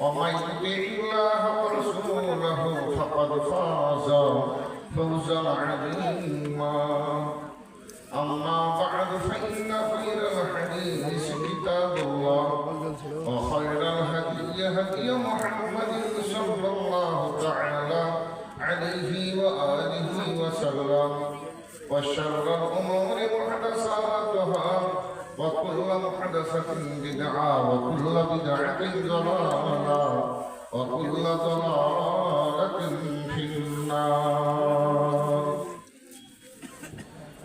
ومن يطع الله ورسوله فقد فاز فوزا عظيما أما بعد فإن خير الحديث كتاب وكل محدثة بدعة وكل بدعة ضلالة وكل ضلالة في النار.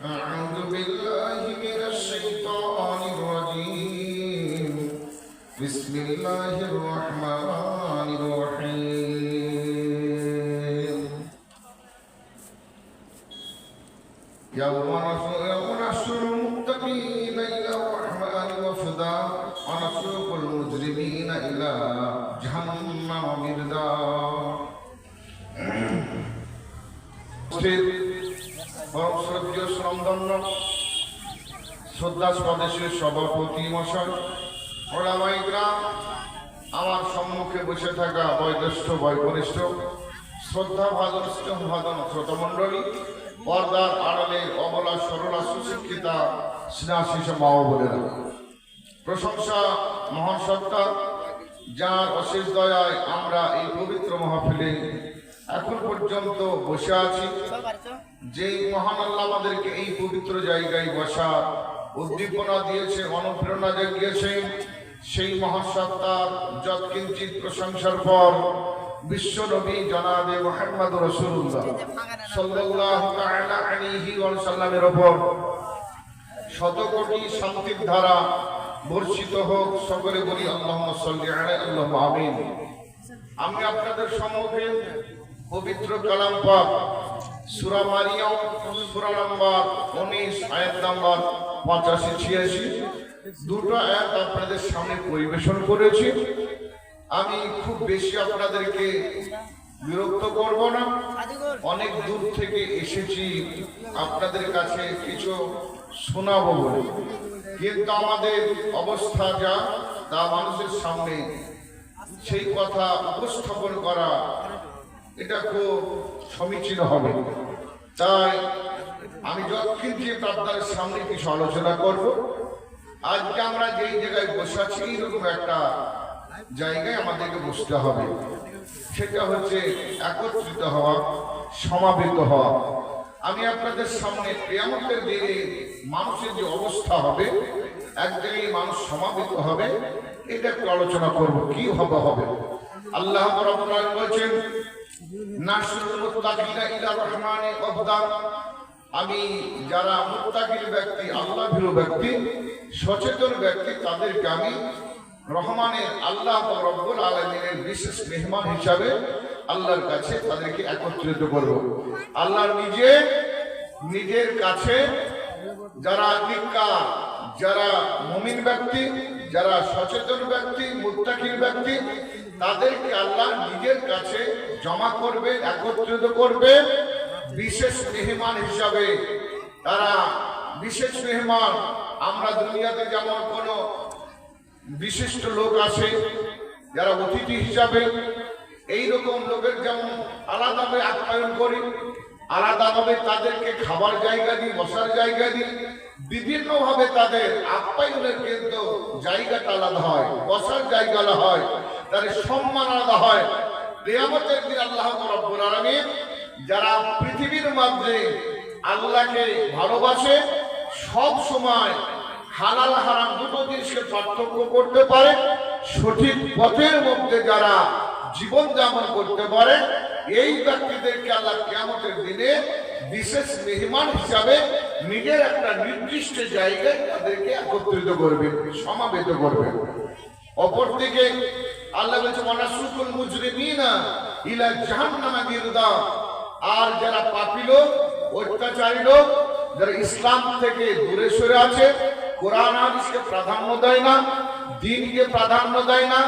أعوذ بالله من الشيطان الرجيم. بسم الله الرحمن الرحيم. يوم نحشر المجرمين إلى جهنم وردا পরম শ্রদ্ধীয় শ্রমদণ্ড শ্রদ্ধা স্বদেশের সভাপতি মশাই ওলামাই গ্রাম আমার সম্মুখে বসে থাকা বয়োজ্যেষ্ঠ বয়কনিষ্ঠ শ্রদ্ধা ভাজন স্নেহ ভাজন শ্রোতমণ্ডলী পর্দার আড়ালে অবলা সরলা সুশিক্ষিতা স্নেহাশিস মা ও বোনেরা প্রশংসা মহান সত্তা যার অশেষ দয়ায় আমরা এই পবিত্র মহাফিলে এখন পর্যন্ত বসে আছি। যে মহান আল্লাহ আমাদেরকে এই পবিত্র জায়গায় বসা উদ্দীপনা দিয়েছে, অনুপ্রেরণা জাগিয়েছে, সেই মহাসত্তার যৎকিঞ্চিত প্রশংসার পর বিশ্ব নবী জনাবে মোহাম্মদ রসুল্লাহ আলাইহি ওয়া সাল্লামের উপর শত কোটি শান্তির ধারা বর্ষিত হোক সকলে বলি আল্লাহ আল্লাহ আমিন। আমি আপনাদের সম্মুখে পবিত্র কালাম পাক, সূরা মারিয়াম, সূরা নাম্বার 19 আয়াত নাম্বার 85 86 দুটো আয়াত আপনাদের সামনে পরিবেশন করেছি। আমি খুব বেশি আপনাদেরকে বিরক্ত করব না। অনেক দূর থেকে এসেছি আপনাদের কাছে কিছু শোনাবো বলে। কিন্তু আমাদের অবস্থা যা, তা মানুষের সামনে সেই কথা উপস্থাপন করা, এটা খুব সমীচীন হবে। তাই আমি যতক্ষণ যে আপনাদের সামনে কিছু আলোচনা করব, আজকে আমরা যেই জায়গায় বসে আছি এইরকম একটা জায়গায় আমাদেরকে বসতে হবে। সেটা হচ্ছে একত্রিত হওয়া, সমাবেত হওয়া। আমি আপনাদের সামনে প্রিয়ামতের দিনে মানুষের যে অবস্থা হবে, এক জায়গায় মানুষ সমাবেত হবে, এটা একটু আলোচনা করব, কি হবে হবে? আল্লাহ বলছেন আমি যারা মুত্তাকির ব্যক্তি আল্লাহ ভীরু ব্যক্তি, সচেতন ব্যক্তি, তাদেরকে আমি রহমানের আল্লাহ রব্বুল আলমিনের বিশেষ মেহমান হিসাবে আল্লাহর কাছে তাদেরকে একত্রিত করব। আল্লাহ নিজে, নিজের কাছে যারা নিকার যারা মুমিন ব্যক্তি, যারা সচেতন ব্যক্তি, মুত্তাকির ব্যক্তি, তাদেরকে আল্লাহ নিজের কাছে জমা করবে, একত্রিত করবে। বিশেষ মেহমান হিসাবে তারা, বিশেষ মেহমান, আমরা দুনিয়াতে যেমন কোনো বিশিষ্ট লোক আছে, যারা অতিথি হিসাবে এই রকম লোকের যেমন আলাদাভাবে আপ্যায়ন করি, আলাদাভাবে তাদেরকে খাবার জায়গা দিই, বসার জায়গা দিই, বিভিন্নভাবে তাদের আপ্যায়নের কিন্তু জায়গাটা আলাদা হয়, বসার জায়গা আলাদা হয়, তাদের সম্মান আলাদা হয়। রেয়ামতের দিন আল্লাহ রব্বুল আলামিন যারা পৃথিবীর মধ্যে আল্লাহকে ভালোবাসে, সব সময় হালাল হারাম দুটো জিনিসকে পার্থক্য করতে পারে, সঠিক পথের মধ্যে যারা জীবন যাপন করতে পারে, এই ব্যক্তিদেরকে আল্লাহ কেমতের দিনে বিশেষ মেহমান হিসাবে নিজের একটা নির্দিষ্ট জায়গায় তাদেরকে একত্রিত করবে সমাবেত করবে অপরদিকে আল্লাহ বলছে মনাসুকুল মুজরিমিনা ইলা জাহান্নামা গিরদা আর যারা পাপী লোক, অত্যাচারী লোক, যারা ইসলাম থেকে দূরে সরে আছে, কোরআন হাদিসকে প্রাধান্য দেয় না, দিনকে প্রাধান্য দেয় না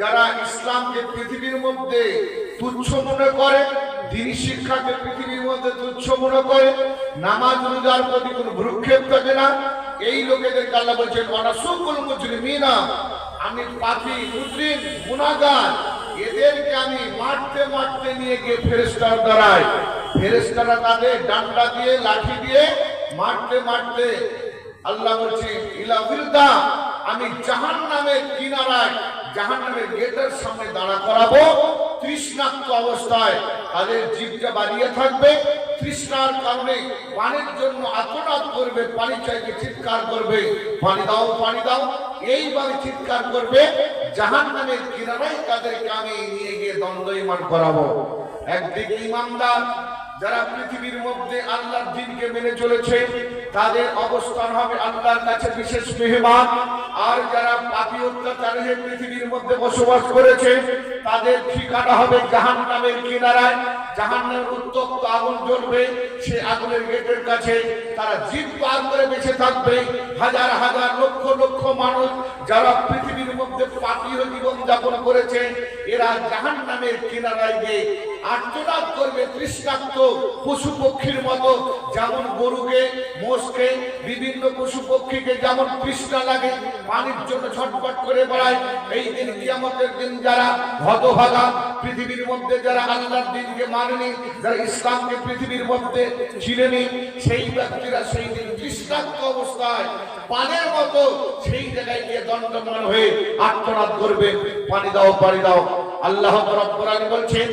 যারা ইসলামকে পৃথিবীর মধ্যে তুচ্ছ মনে করে, দিনী শিক্ষাকে পৃথিবীর মধ্যে তুচ্ছ মনে করে, নামাজ রোজার প্রতি কোনো ভ্রুক্ষেপ থাকে না। এই লোকেদের আল্লাহ বলছেন ওরা সকল মুজরিমিনা আমি পাপি মুদ্রিন গুণাগার এদেরকে আমি মারতে মারতে নিয়ে গিয়ে ফেরেস্তার দ্বারাই ফেরেস্তারা তাদের ডান্ডা দিয়ে, লাঠি দিয়ে মারতে মারতে আল্লাহ বলছে ইলা আমি জাহান নামের কিনারায় জাহান নামের গেটের সামনে দাঁড়া করাবো। তৃষ্ণাক্ত অবস্থায় তাদের জীবটা বাড়িয়ে থাকবে। তৃষ্ণার কারণে পানির জন্য আতনাদ করবে, পানি চাইবে চিৎকার করবে। পানি দাও পানি দাও। এইভাবে চিৎকার করবে জাহান নামের কিনারায় তাদেরকে আমি নিয়ে গিয়ে দ্বন্দ্ব ইমান করাবো। একদিকে ইমানদার যারা পৃথিবীর মধ্যে আল্লাহর দিনকে মেনে চলেছে, তাদের অবস্থান হবে আল্লাহর কাছে বিশেষ মেহমান। আর যারা পাপি অত্যাচারে পৃথিবীর মধ্যে বসবাস করেছে, তাদের ঠিকানা হবে জাহান নামের কিনারায়। জাহান উত্তপ্ত আগুন জ্বলবে, সে আগুনের গেটের কাছে তারা জীব পার করে বেঁচে থাকবে। হাজার হাজার লক্ষ লক্ষ মানুষ যারা পৃথিবীর মধ্যে জীবন যাপন করেছে, এরা কিনারায় গিয়ে করবে পশু পক্ষীর মতো। যেমন গরুকে, মোষকে, বিভিন্ন পশু পক্ষীকে যেমন তৃষ্ণা লাগে, পানির জন্য ছটফট করে বেড়ায়। এই দিন কিয়ামতের দিন যারা হতভাগা পৃথিবীর মধ্যে যারা আল্লাহর দিনকে মানেনি যারা ইসলামকে পৃথিবীর মধ্যে ছিলেনি সেই ব্যক্তিরা সেই দিন দৃষ্টান্ত অবস্থায় পানের মতো সেই জায়গায় গিয়ে দণ্ডমান হয়ে আত্মনাদ করবে। পানি দাও পানি দাও। আল্লাহ বলছেন